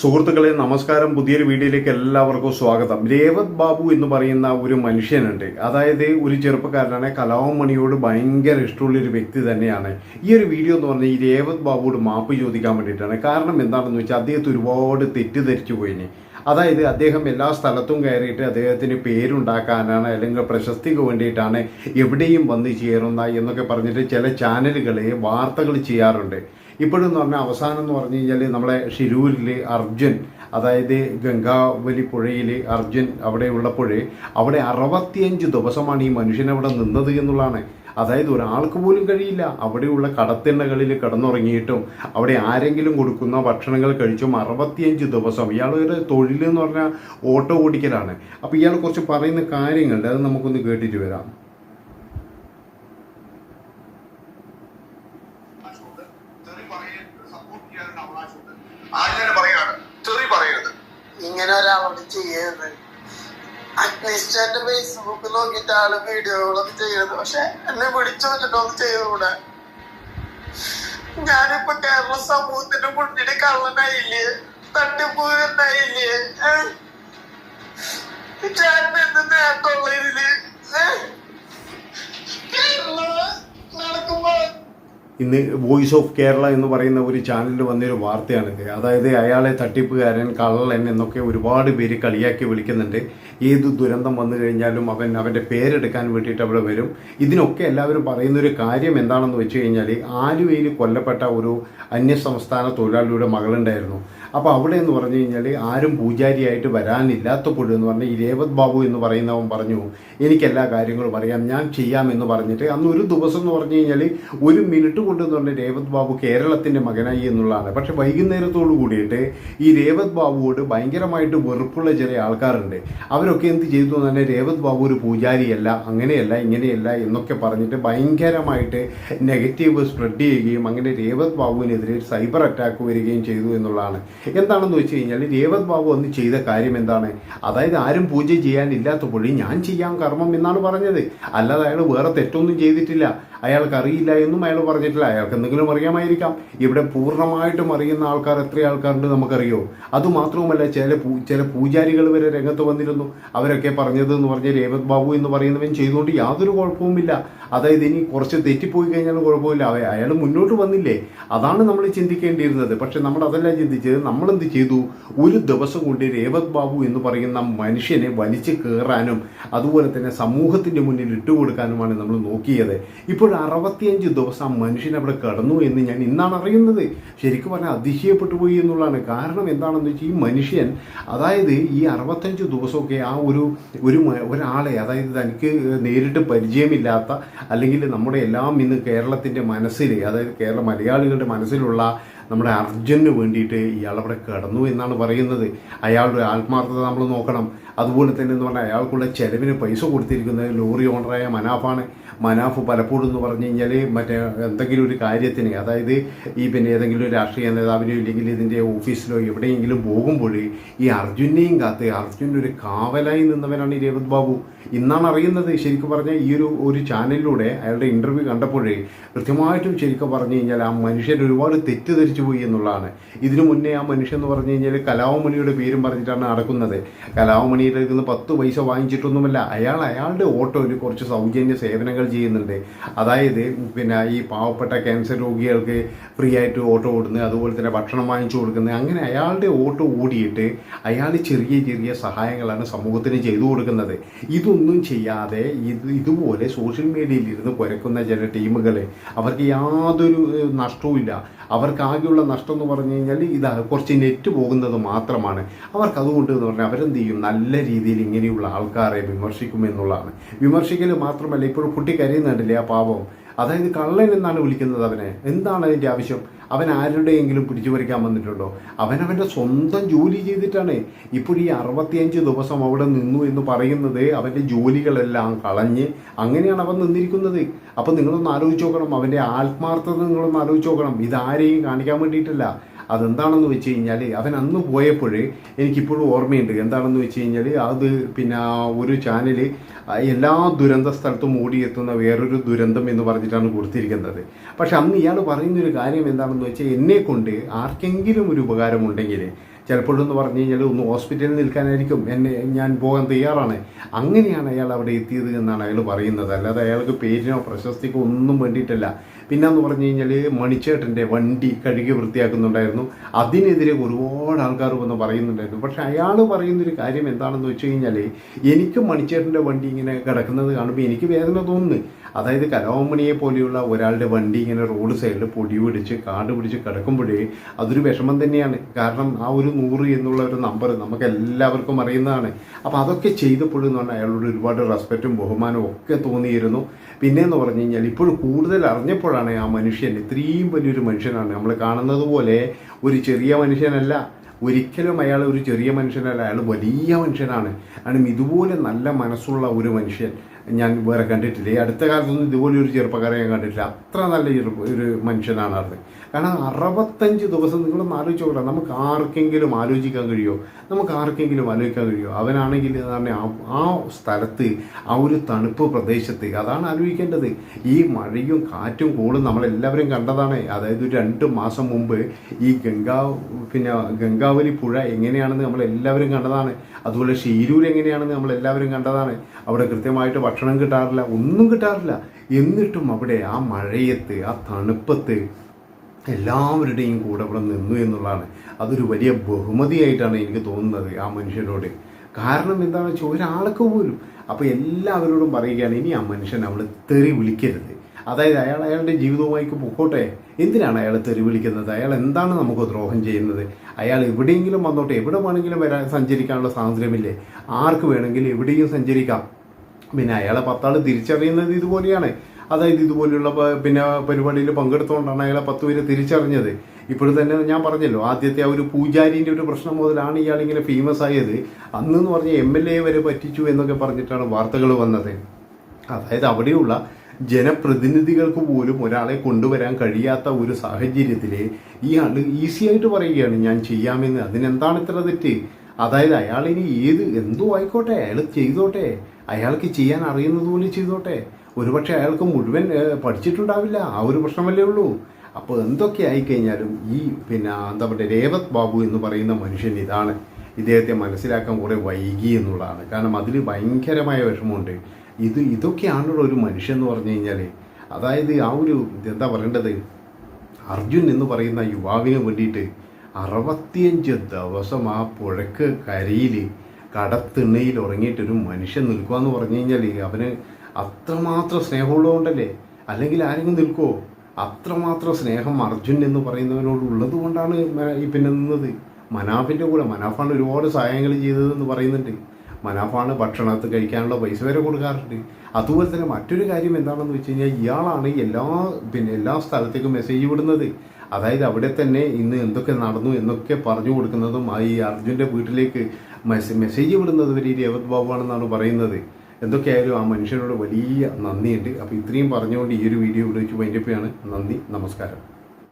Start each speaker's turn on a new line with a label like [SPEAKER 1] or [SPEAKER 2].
[SPEAKER 1] സുഹൃത്തുക്കളെ നമസ്കാരം. പുതിയൊരു വീഡിയോയിലേക്ക് എല്ലാവർക്കും സ്വാഗതം. രേവത് ബാബു എന്ന് പറയുന്ന ഒരു മനുഷ്യനുണ്ട്. അതായത് ഒരു ചെറുപ്പക്കാരനാണ്. കലാമണിയോട് ഭയങ്കര ഇഷ്ടമുള്ള ഒരു വ്യക്തി തന്നെയാണ്. ഈ ഒരു വീഡിയോ എന്ന് പറഞ്ഞാൽ ഈ രേവത് ബാബുവോട് മാപ്പ് ചോദിക്കാൻ വേണ്ടിയിട്ടാണ്. കാരണം എന്താണെന്ന് വെച്ചാൽ അദ്ദേഹത്തെ ഒരുപാട് തെറ്റിദ്ധരിച്ചു പോയിന്. അതായത് അദ്ദേഹം എല്ലാ സ്ഥലത്തും കയറിയിട്ട് അദ്ദേഹത്തിന് പേരുണ്ടാക്കാനാണ് അല്ലെങ്കിൽ പ്രശസ്തിക്ക് വേണ്ടിയിട്ടാണ് എവിടെയും വന്ന് ചേരുന്ന എന്നൊക്കെ പറഞ്ഞിട്ട് ചില ചാനലുകളെ വാർത്തകൾ ചെയ്യാറുണ്ട്. ഇപ്പോഴെന്ന് പറഞ്ഞാൽ അവസാനം എന്ന് പറഞ്ഞു കഴിഞ്ഞാൽ നമ്മളെ ഷിരൂരിൽ അർജുൻ അതായത് ഗംഗാവലി പുഴയിൽ അർജുൻ അവിടെ ഉള്ളപ്പോൾ അവിടെ അറുപത്തിയഞ്ച് ദിവസമാണ് ഈ മനുഷ്യൻ അവിടെ നിന്നത് എന്നുള്ളതാണ്. അതായത് ഒരാൾക്ക് പോലും കഴിയില്ല. അവിടെയുള്ള കടത്തിണ്ണകളിൽ കിടന്നുറങ്ങിയിട്ടും അവിടെ ആരെങ്കിലും കൊടുക്കുന്ന ഭക്ഷണങ്ങൾ കഴിച്ചും അറുപത്തിയഞ്ച് ദിവസം ഇയാൾ ഒരു തൊഴിൽ എന്ന് പറഞ്ഞാൽ ഓട്ടോ ഓടിക്കലാണ് അപ്പോൾ ഇയാൾ കുറച്ച് പറയുന്ന കാര്യങ്ങളുണ്ട്. അത് നമുക്കൊന്ന് കേട്ടിട്ട് വരാം.
[SPEAKER 2] അഗ്നിസ്റ്റാന്റെ ഫേസ്ബുക്ക് നോക്കിയിട്ട് ആൾ വീഡിയോകളൊക്കെ ചെയ്യുന്നത്. പക്ഷെ എന്നെ വിളിച്ചു വെച്ചിട്ടൊന്നും ചെയ്തുകൂടെ ഞാനിപ്പോ കേരള സമൂഹത്തിന്റെ മുന്നിൽ കള്ളനായില്ലേ? തട്ടിപ്പൂരനായില്ലേ ചേട്ടൻ എന്ത് നേട്ടമുള്ള ഇതിൽ? ഏഹ്? കേരളം നടക്കുമ്പോ
[SPEAKER 1] ഇന്ന് വോയിസ് ഓഫ് കേരള എന്ന് പറയുന്ന ഒരു ചാനലിൽ വന്നൊരു വാർത്തയാണിത് അതായത് അയാളെ തട്ടിപ്പുകാരൻ കള്ളൻ എന്നൊക്കെ ഒരുപാട് പേര് കളിയാക്കി വിളിക്കുന്നുണ്ട്. ഏത് ദുരന്തം വന്നു കഴിഞ്ഞാലും അവൻ അവന്റെ പേരെടുക്കാൻ വേണ്ടിയിട്ട് അവിടെ വരും. ഇതിനൊക്കെ എല്ലാവരും പറയുന്നൊരു കാര്യം എന്താണെന്ന് വെച്ച് കഴിഞ്ഞാൽ ആലുവയിൽ കൊല്ലപ്പെട്ട ഒരു അന്യസംസ്ഥാന തൊഴിലാളിയുടെ മകളുണ്ടായിരുന്നു. അപ്പോൾ അവിടെ എന്ന് പറഞ്ഞു കഴിഞ്ഞാൽ ആരും പൂജാരിയായിട്ട് വരാനില്ലാത്തപ്പോഴും എന്ന് പറഞ്ഞാൽ ഈ രേവത് ബാബു എന്ന് പറയുന്നവൻ പറഞ്ഞു എനിക്കെല്ലാ കാര്യങ്ങളും അറിയാം ഞാൻ ചെയ്യാമെന്ന് പറഞ്ഞിട്ട് അന്ന് ഒരു ദിവസം എന്ന് പറഞ്ഞു കഴിഞ്ഞാൽ ഒരു മിനിറ്റ് കൊണ്ട് എന്ന് പറഞ്ഞാൽ രേവത് ബാബു കേരളത്തിന്റെ മകനായി എന്നുള്ളതാണ്. പക്ഷെ വൈകുന്നേരത്തോടു കൂടിയിട്ട് ഈ രേവത് ബാബുവോട് ഭയങ്കരമായിട്ട് വെറുപ്പുള്ള ചില ആൾക്കാരുണ്ട്. അവരൊക്കെ എന്ത് ചെയ്തു എന്ന് പറഞ്ഞാൽ രേവത് ബാബു ഒരു പൂജാരിയല്ല അങ്ങനെയല്ല ഇങ്ങനെയല്ല എന്നൊക്കെ പറഞ്ഞിട്ട് ഭയങ്കരമായിട്ട് നെഗറ്റീവ് സ്പ്രെഡ് ചെയ്യുകയും അങ്ങനെ രേവത് ബാബുവിനെതിരെ സൈബർ അറ്റാക്ക് വരികയും ചെയ്തു എന്നുള്ളതാണ്. എന്താണെന്ന് വെച്ച് കഴിഞ്ഞാൽ രേവത് ബാബു അന്ന് ചെയ്ത കാര്യം എന്താണ്? അതായത് ആരും പൂജ ചെയ്യാനില്ലാത്തപ്പോഴും ഞാൻ ചെയ്യാൻ കർമ്മം എന്നാണ് പറഞ്ഞത്. അല്ലാതെ അയാൾ വേറെ തെറ്റൊന്നും ചെയ്തിട്ടില്ല. അയാൾക്ക് അറിയില്ല എന്നും അയാൾ പറഞ്ഞിട്ടില്ല. അയാൾക്ക് എന്തെങ്കിലും അറിയാമായിരിക്കാം. ഇവിടെ പൂർണമായിട്ടും അറിയുന്ന ആൾക്കാർ എത്ര ആൾക്കാരുണ്ട് നമുക്കറിയോ? അതുമാത്രവുമല്ല ചില ചില പൂജാരികൾ വരെ രംഗത്ത് വന്നിരുന്നു. അവരൊക്കെ പറഞ്ഞത് എന്ന് പറഞ്ഞ രേവത് ബാബു എന്ന് പറയുന്നവൻ ചെയ്തുകൊണ്ട് യാതൊരു കുഴപ്പവുമില്ല. അതായത് ഇനി കുറച്ച് തെറ്റിപ്പോയി കഴിഞ്ഞാലും കുഴപ്പമില്ല. അയാൾ മുന്നോട്ട് വന്നില്ലേ? അതാണ് നമ്മൾ ചിന്തിക്കേണ്ടിയിരുന്നത്. പക്ഷെ നമ്മൾ അതല്ല ചിന്തിച്ചത്. നമ്മളെന്ത് ചെയ്തു? ഒരു ദിവസം കൊണ്ട് രേവത് ബാബു എന്ന് പറയുന്ന മനുഷ്യനെ വലിച്ചു കയറാനും അതുപോലെ തന്നെ സമൂഹത്തിന്റെ മുന്നിൽ ഇട്ടുകൊടുക്കാനുമാണ് നമ്മൾ നോക്കിയത്. ഇപ്പോൾ അറുപത്തിയഞ്ച് ദിവസം ആ മനുഷ്യൻ അവിടെ കടന്നു എന്ന് ഞാൻ ഇന്നാണ് അറിയുന്നത്. ശരിക്കും പറഞ്ഞാൽ അതിശയപ്പെട്ടു പോയി എന്നുള്ളതാണ്. കാരണം എന്താണെന്ന് വെച്ചാൽ ഈ മനുഷ്യൻ അതായത് ഈ അറുപത്തഞ്ച് ദിവസമൊക്കെ ആ ഒരു ഒരു ഒരാളെ അതായത് തനിക്ക് നേരിട്ട് പരിചയമില്ലാത്ത അല്ലെങ്കിൽ നമ്മുടെ എല്ലാം ഇന്ന് കേരളത്തിന്റെ മനസ്സിൽ അതായത് കേരള മലയാളികളുടെ മനസ്സിലുള്ള നമ്മുടെ അർജുന് വേണ്ടിയിട്ട് ഇയാൾ അവിടെ കിടന്നു എന്നാണ് പറയുന്നത്. അയാളുടെ ആത്മാർത്ഥത നമ്മൾ നോക്കണം. അതുപോലെ തന്നെ എന്ന് പറഞ്ഞാൽ അയാൾക്കുള്ള ചെലവിന് പൈസ കൊടുത്തിരിക്കുന്നത് ലോറി ഓണറായ മനാഫാണ്. മനാഫ് പലപ്പോഴും എന്ന് പറഞ്ഞു കഴിഞ്ഞാൽ മറ്റേ എന്തെങ്കിലും ഒരു കാര്യത്തിന് അതായത് ഈ പിന്നെ ഏതെങ്കിലും ഒരു രാഷ്ട്രീയ നേതാവിനോ ഇല്ലെങ്കിൽ ഇതിന്റെ ഓഫീസിലോ എവിടെയെങ്കിലും പോകുമ്പോൾ ഈ അർജുനെയും കാത്ത് അർജുന്റെ ഒരു കാവലായി നിന്നവനാണ് ഈ രേവത് ബാബു. ഇന്നാണ് അറിയുന്നത് ശരിക്കും പറഞ്ഞാൽ ഈ ഒരു ഒരു ചാനലിലൂടെ അയാളുടെ ഇന്റർവ്യൂ കണ്ടപ്പോഴേ കൃത്യമായിട്ടും ശരിക്കും പറഞ്ഞു കഴിഞ്ഞാൽ ആ മനുഷ്യൻ ഒരുപാട് തെറ്റിദ്ധരിച്ചു പോയി എന്നുള്ളതാണ്. ഇതിനു മുന്നേ ആ മനുഷ്യൻ എന്ന് പറഞ്ഞു കഴിഞ്ഞാൽ കലാവമണിയുടെ പേരും പറഞ്ഞിട്ടാണ് നടക്കുന്നത്. കലാവമണിയുടെ നിന്ന് പത്ത് പൈസ വാങ്ങിച്ചിട്ടൊന്നുമല്ല അയാൾ അയാളുടെ ഓട്ടോയിൽ കുറച്ച് സൗജന്യ സേവനങ്ങൾ ചെയ്യുന്നുണ്ട്. അതായത് പിന്നെ ഈ പാവപ്പെട്ട ക്യാൻസർ രോഗികൾക്ക് ഫ്രീ ആയിട്ട് ഓട്ടോ ഓടുന്നത് അതുപോലെ തന്നെ ഭക്ഷണം വാങ്ങിച്ചു കൊടുക്കുന്നത്. അങ്ങനെ അയാളുടെ ഓട്ടോ ഓടിയിട്ട് അയാൾ ചെറിയ ചെറിയ സഹായങ്ങളാണ് സമൂഹത്തിന് ചെയ്തു കൊടുക്കുന്നത്. ഇതൊന്നും ചെയ്യാതെ ഇത് ഇതുപോലെ സോഷ്യൽ മീഡിയയിൽ ഇരുന്ന് കുരക്കുന്ന ചില ടീമുകൾ അവർക്ക് യാതൊരു നഷ്ടവും നഷ്ടവുമില്ല. അവർക്ക് ആകെയുള്ള നഷ്ടം എന്ന് പറഞ്ഞു കഴിഞ്ഞാൽ ഇതാ കുറച്ച് നെറ്റ് പോകുന്നത് മാത്രമാണ്. അവർക്ക് അതുകൊണ്ട് എന്ന് പറഞ്ഞാൽ അവരെന്ത് ചെയ്യും നല്ല രീതിയിൽ ഇങ്ങനെയുള്ള ആൾക്കാരെ വിമർശിക്കുമെന്നുള്ളതാണ്. വിമർശിക്കൽ മാത്രമല്ല ഇപ്പോഴും കുട്ടി കരയുന്നുണ്ടല്ലേ ആ പാവം? അതായത് കള്ളൻ എന്നാണ് വിളിക്കുന്നത് അവനെ. എന്താണ് അതിന്റെ ആവശ്യം? അവൻ ആരുടെയെങ്കിലും പിടിച്ചു പറിക്കാൻ വന്നിട്ടുണ്ടോ അവനവന്റെ സ്വന്തം ജോലി ചെയ്തിട്ടാണ്. ഇപ്പോൾ ഈ അറുപത്തിയഞ്ച് ദിവസം അവിടെ നിന്നു എന്ന് പറയുന്നത് അവന്റെ ജോലികളെല്ലാം കളഞ്ഞ് അങ്ങനെയാണ് അവൻ നിന്നിരിക്കുന്നത്. അപ്പം നിങ്ങളൊന്ന് ആലോചിച്ച് നോക്കണം. അവന്റെ ആത്മാർത്ഥത നിങ്ങളൊന്ന് ആലോചിച്ച് നോക്കണം. ഇതാരെയും കാണിക്കാൻ വേണ്ടിയിട്ടല്ല. അതെന്താണെന്ന് വെച്ച് കഴിഞ്ഞാൽ അവൻ അന്ന് പോയപ്പോഴേ എനിക്കിപ്പോഴും ഓർമ്മയുണ്ട്. എന്താണെന്ന് വെച്ച് കഴിഞ്ഞാൽ അത് പിന്നെ ഒരു ചാനൽ എല്ലാ ദുരന്ത സ്ഥലത്തും ഓടിയെത്തുന്ന വേറൊരു ദുരന്തം എന്ന് പറഞ്ഞിട്ടാണ് കൊടുത്തിരിക്കുന്നത്. പക്ഷെ അന്ന് ഇയാൾ പറയുന്നൊരു കാര്യം എന്താണെന്ന് വെച്ചാൽ എന്നെ കൊണ്ട് ആർക്കെങ്കിലും ഒരു ഉപകാരമുണ്ടെങ്കിൽ ചിലപ്പോഴെന്ന് പറഞ്ഞു കഴിഞ്ഞാൽ ഒന്ന് ഹോസ്പിറ്റലിൽ നിൽക്കാനായിരിക്കും. എന്നെ ഞാൻ പോകാൻ തയ്യാറാണ്. അങ്ങനെയാണ് അയാൾ അവിടെ എത്തിയത് എന്നാണ് അയാൾ പറയുന്നത്. അല്ലാതെ അയാൾക്ക് പേരിനോ പ്രശസ്തിക്കോ ഒന്നും വേണ്ടിയിട്ടല്ല. പിന്നെന്ന് പറഞ്ഞു കഴിഞ്ഞാൽ മണിച്ചേട്ടന്റെ വണ്ടി കഴുകി വൃത്തിയാക്കുന്നുണ്ടായിരുന്നു. അതിനെതിരെ ഒരുപാട് ആൾക്കാർ വന്ന് പറയുന്നുണ്ടായിരുന്നു. പക്ഷെ അയാൾ പറയുന്നൊരു കാര്യം എന്താണെന്ന് വെച്ച് കഴിഞ്ഞാൽ എനിക്ക് മണിച്ചേട്ടന്റെ വണ്ടി ഇങ്ങനെ കിടക്കുന്നത് കാണുമ്പോൾ എനിക്ക് വേദന തോന്നുന്നു. അതായത് കലാമണിയെ പോലെയുള്ള ഒരാളുടെ വണ്ടി ഇങ്ങനെ റോഡ് സൈഡിൽ പൊടി പിടിച്ച് കാട് പിടിച്ച് കിടക്കുമ്പോഴേ അതൊരു വിഷമം തന്നെയാണ്. കാരണം ആ ഒരു നൂറ് എന്നുള്ള ഒരു നമ്പർ നമുക്ക് എല്ലാവർക്കും അറിയുന്നതാണ്. അപ്പോൾ അതൊക്കെ ചെയ്തപ്പോഴെന്ന് പറഞ്ഞാൽ അയാളോട് ഒരുപാട് റെസ്പെക്റ്റും ബഹുമാനവും ഒക്കെ തോന്നിയിരുന്നു. പിന്നെയെന്ന് പറഞ്ഞു കഴിഞ്ഞാൽ ഇപ്പോൾ കൂടുതൽ അറിഞ്ഞപ്പോഴാണ് ആ മനുഷ്യൻ ഇത്രയും വലിയൊരു മനുഷ്യനാണ്. നമ്മൾ കാണുന്നത് പോലെ ഒരു ചെറിയ മനുഷ്യനല്ല. ഒരിക്കലും അയാൾ ഒരു ചെറിയ മനുഷ്യനല്ല അയാൾ വലിയ മനുഷ്യനാണ്. കാരണം ഇതുപോലെ നല്ല മനസ്സുള്ള ഒരു മനുഷ്യൻ ഞാൻ വേറെ കണ്ടിട്ടില്ല. ഈ അടുത്ത കാലത്തൊന്നും ഇതുപോലെ ഒരു ചെറുപ്പക്കാരെ ഞാൻ കണ്ടിട്ടില്ല. അത്ര നല്ല ഒരു മനുഷ്യനാണ് അത് കാരണം അറുപത്തഞ്ച് ദിവസം നിങ്ങളൊന്ന് ആലോചിച്ച് നോക്കണം നമുക്ക് ആർക്കെങ്കിലും ആലോചിക്കാൻ കഴിയുമോ? നമുക്ക് ആർക്കെങ്കിലും ആലോചിക്കാൻ കഴിയുമോ? അവനാണെങ്കിൽ എന്ന് പറഞ്ഞാൽ ആ സ്ഥലത്ത് ആ ഒരു തണുപ്പ് പ്രദേശത്ത് അതാണ് ആലോചിക്കേണ്ടത്. ഈ മഴയും കാറ്റും കോളും നമ്മളെല്ലാവരും കണ്ടതാണ്. അതായത് രണ്ട് മാസം മുമ്പ് ഈ ഗംഗാ പിന്നെ ഗംഗാവലി പുഴ എങ്ങനെയാണെന്ന് നമ്മളെല്ലാവരും കണ്ടതാണ്. അതുപോലെ ഷീരൂർ എങ്ങനെയാണെന്ന് നമ്മളെല്ലാവരും കണ്ടതാണ്. അവിടെ കൃത്യമായിട്ട് ഭക്ഷണം കിട്ടാറില്ല ഒന്നും കിട്ടാറില്ല. എന്നിട്ടും അവിടെ ആ മഴയത്ത് ആ തണുപ്പത്ത് എല്ലാവരുടെയും കൂടെ അവിടെ നിന്നു എന്നുള്ളതാണ്. അതൊരു വലിയ ബഹുമതിയായിട്ടാണ് എനിക്ക് തോന്നുന്നത് ആ മനുഷ്യനോട്. കാരണം എന്താണെന്ന് വെച്ചാൽ ഒരാൾക്ക് പോലും അപ്പോൾ എല്ലാവരോടും പറയുകയാണ് ഇനി ആ മനുഷ്യൻ അവൾ തെറി വിളിക്കരുത്. അതായത് അയാൾ അയാളുടെ ജീവിതവുമായിക്ക് പൊക്കോട്ടെ? എന്തിനാണ് അയാൾ തെറി വിളിക്കുന്നത്? അയാൾ എന്താണ് നമുക്ക് ദ്രോഹം ചെയ്യുന്നത്? അയാൾ എവിടെയെങ്കിലും വന്നോട്ടെ? എവിടെ വേണമെങ്കിലും വരാൻ സഞ്ചരിക്കാനുള്ള സ്വാതന്ത്ര്യമില്ലേ ആർക്ക് വേണമെങ്കിലും എവിടെയും സഞ്ചരിക്കാം. പിന്നെ അയാളെ പത്താൾ തിരിച്ചറിയുന്നത് ഇതുപോലെയാണ്. അതായത് ഇതുപോലെയുള്ള പിന്നെ പരിപാടിയിൽ പങ്കെടുത്തുകൊണ്ടാണ് അയാളെ പത്ത് പേര് തിരിച്ചറിഞ്ഞത്. ഇപ്പോഴും തന്നെ ഞാൻ പറഞ്ഞല്ലോ ആദ്യത്തെ ആ ഒരു പൂജാരിന്റെ ഒരു പ്രശ്നം മുതലാണ് ഇയാളിങ്ങനെ ഫേമസ് ആയത്. അന്നെന്ന് പറഞ്ഞ എം എൽ എ വരെ പറ്റിച്ചു എന്നൊക്കെ പറഞ്ഞിട്ടാണ് വാർത്തകൾ വന്നത്. അതായത് അവിടെയുള്ള ജനപ്രതിനിധികൾക്ക് പോലും ഒരാളെ കൊണ്ടുവരാൻ കഴിയാത്ത ഒരു സാഹചര്യത്തിൽ ഇയാൾ ഈസി ആയിട്ട് പറയുകയാണ് ഞാൻ ചെയ്യാമെന്ന് അതിനെന്താണ് ഇത്ര തെറ്റ്? അതായത് അയാളിനി ഏത് എന്തോ ആയിക്കോട്ടെ അയാൾ ചെയ്തോട്ടെ. അയാൾക്ക് ചെയ്യാൻ അറിയുന്നത് പോലെ ചെയ്തോട്ടെ. ഒരുപക്ഷെ അയാൾക്ക് മുഴുവൻ പഠിച്ചിട്ടുണ്ടാവില്ല. ആ ഒരു പ്രശ്നമല്ലേ ഉള്ളൂ. അപ്പോൾ എന്തൊക്കെ ആയിക്കഴിഞ്ഞാലും ഈ പിന്നെ എന്താ പറയുക രേവത് ബാബു എന്ന് പറയുന്ന മനുഷ്യൻ ഇതാണ്. ഇദ്ദേഹത്തെ മനസ്സിലാക്കാൻ കുറേ വൈകി എന്നുള്ളതാണ്. കാരണം അതിൽ ഭയങ്കരമായ വിഷമമുണ്ട്. ഇത് ഇതൊക്കെയാണുള്ള ഒരു മനുഷ്യൻ എന്ന് പറഞ്ഞു കഴിഞ്ഞാൽ അതായത് ആ ഒരു എന്താ പറയേണ്ടത്? അർജുൻ എന്ന് പറയുന്ന യുവാവിന് വേണ്ടിയിട്ട് അറുപത്തിയഞ്ച് ദിവസം ആ പുഴക്ക് കരയിൽ കടത്തിണ്ണയിൽ ഉറങ്ങിയിട്ടൊരു മനുഷ്യൻ നിൽക്കുക എന്ന് പറഞ്ഞു കഴിഞ്ഞാൽ അവന് അത്രമാത്രം സ്നേഹമുള്ളതുകൊണ്ടല്ലേ? അല്ലെങ്കിൽ ആരെങ്കിലും നിൽക്കുമോ അത്രമാത്രം സ്നേഹം അർജുൻ എന്ന് പറയുന്നവനോട് ഉള്ളത് കൊണ്ടാണ് ഈ പിന്നെ നിന്നത്. മനാഫിന്റെ കൂടെ മനാഫാണ് ഒരുപാട് സഹായങ്ങൾ ചെയ്തതെന്ന് പറയുന്നുണ്ട്. മനാഫാണ് ഭക്ഷണത്ത് കഴിക്കാനുള്ള പൈസ വരെ കൊടുക്കാറുണ്ട്. അതുപോലെ തന്നെ മറ്റൊരു കാര്യം എന്താണെന്ന് വെച്ച് കഴിഞ്ഞാൽ ഇയാളാണ് എല്ലാ പിന്നെ എല്ലാ സ്ഥലത്തേക്കും മെസ്സേജ് വിടുന്നത്. അതായത് അവിടെ തന്നെ ഇന്ന് എന്തൊക്കെ നടന്നു എന്നൊക്കെ പറഞ്ഞു കൊടുക്കുന്നതും ഈ അർജുന്റെ വീട്ടിലേക്ക് മെസ്സ- മെസ്സേജ് വിടുന്നത് വരെ രേവത് ബാബുവാണെന്നാണ് പറയുന്നത്. എന്തൊക്കെയായാലും ആ മനുഷ്യനോട് വലിയ നന്ദിയുണ്ട്. അപ്പോൾ ഇത്രയും പറഞ്ഞുകൊണ്ട് ഈ ഒരു വീഡിയോ ഇവിടെ വെച്ച് നന്ദി നമസ്കാരം.